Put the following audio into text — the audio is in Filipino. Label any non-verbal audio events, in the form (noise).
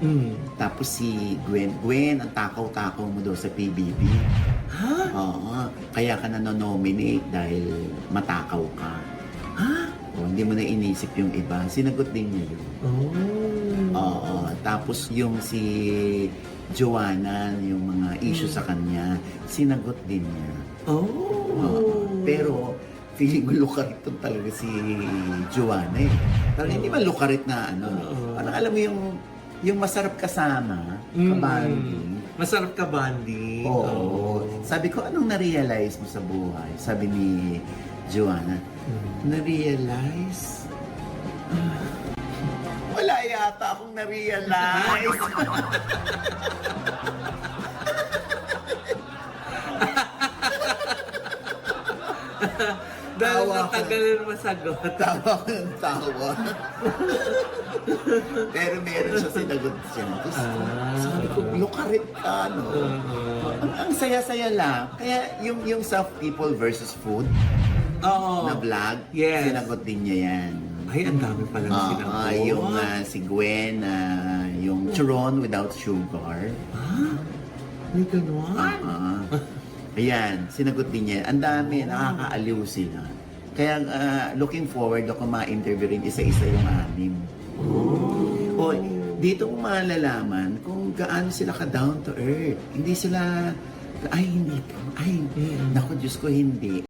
Mm. Tapos si Gwen, Gwen, ang takaw-takaw mo daw sa PBB. Ha? Oo, kaya ka na nominate dahil matakaw ka. Ha? O, hindi mo na inisip yung iba. Sinagot din niya yun. Oh. Oo, tapos yung si Joanna, yung mga issue sa kanya, sinagot din niya. Oh. Oo. Pero, feeling ko lukarit to talaga si Joanna eh. Parang hindi man lukarit na ano. Parang alam mo yung yung masarap kasama, Mm. kabanding. Masarap ka, Bandy. Oo. Sabi ko, anong na-realize mo sa buhay? Sabi ni Joanna, Mm. na-realize? Ah, Wala yata akong na-realize. (laughs) Dahil Tawa ko. natagalan masagot. (laughs) tawa ko ng tawa. Pero meron siya sinagot siya. Tapos Ah. sabi ko, lukarit ka, no? Uh-huh. Ang, ang saya-saya lang. Kaya yung, yung sa people versus food Oo. na vlog, Yes. sinagot din niya yan. Ay, ang dami pala na Ah, sinagot. ah, yung ah, si Gwen, ah, yung churon without sugar. Ah? May ganon? Ah, ah. Ayan, sinagot din niya. Ang dami, nakakaaliw sila. Kaya ah, looking forward ako ma-interview rin isa-isa yung anim. O, dito mo malalaman kung gaano sila ka down to earth. Hindi sila, ay hindi po, ay, Mm. naku Diyos ko hindi.